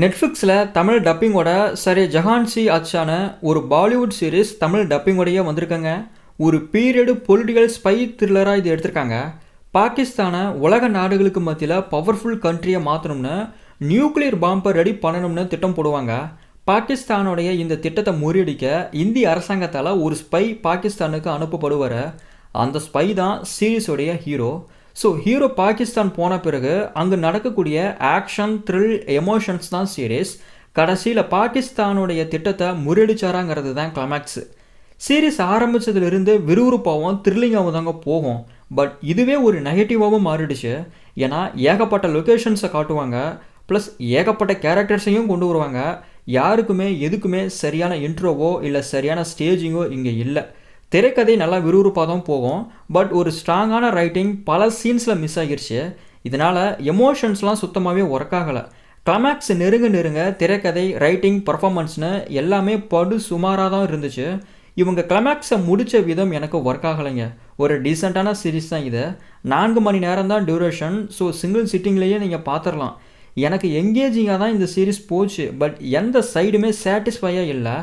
நெட்ஃப்ளிக்ஸில் தமிழ் டப்பிங்கோட சரி ஜஹான்சி அச்சான ஒரு பாலிவுட் சீரிஸ் தமிழ் டப்பிங்கோடையே வந்திருக்கங்க. ஒரு பீரியடு பொலிட்டிக்கல் ஸ்பை த்ரில்லராக இது எடுத்திருக்காங்க. பாகிஸ்தானை உலக நாடுகளுக்கு மத்தியில் பவர்ஃபுல் கண்ட்ரியை மாற்றணும்னு நியூக்ளியர் பாம்பை ரெடி பண்ணணும்னு திட்டம் போடுவாங்க. பாகிஸ்தானுடைய இந்த திட்டத்தை முறியடிக்க இந்திய அரசாங்கத்தால் ஒரு ஸ்பை பாகிஸ்தானுக்கு அனுப்பப்படுவார். அந்த ஸ்பை தான் சீரீஸோடைய ஹீரோ ஸோ ஹீரோ பாகிஸ்தான் போன பிறகு அங்கே நடக்கக்கூடிய ஆக்ஷன் த்ரில் எமோஷன்ஸ் தான் சீரீஸ் கடைசியில் பாகிஸ்தானுடைய திட்டத்தை முறியடிச்சாராங்கிறது தான் கிளைமேக்ஸு சீரீஸ் ஆரம்பித்ததுலேருந்து விறுவிறுப்பாகவும் த்ரில்லிங்காகவும் தாங்க போகும். பட் இதுவே ஒரு நெகட்டிவாகவும் மாறிடுச்சு. ஏன்னா ஏகப்பட்ட லொக்கேஷன்ஸை காட்டுவாங்க. ப்ளஸ் ஏகப்பட்ட கேரக்டர்ஸையும் கொண்டு வருவாங்க. யாருக்குமே எதுக்குமே சரியான இன்ட்ரோவோ இல்லை சரியான ஸ்டேஜிங்கோ இங்கே இல்லை. திரைக்கதை நல்லா விறுவிறுப்பாக தான் போகும். பட் ஒரு ஸ்ட்ராங்கான ரைட்டிங் பல சீன்ஸில் மிஸ் ஆகிருச்சு. இதனால் எமோஷன்ஸ்லாம் சுத்தமாகவே ஒர்க் ஆகலை கிளைமேக்ஸ் நெருங்க நெருங்க திரைக்கதை ரைட்டிங் பர்ஃபாமன்ஸ்னு எல்லாமே படு சுமாராக தான் இருந்துச்சு. இவங்க கிளமேக்ஸை முடித்த விதம் எனக்கு ஒர்க் ஆகலைங்க. ஒரு டீசெண்டான சீரிஸ் தான் இது. நான்கு மணி நேரம் தான் டியூரேஷன் ஸோ சிங்கிள் சிட்டிங்லேயே நீங்கள் பார்த்துடலாம் எனக்கு எங்கேஜிங்காக தான் இந்த சீரிஸ் போச்சு. பட் எந்த சைடுமே சாட்டிஸ்ஃபையாக இல்லை.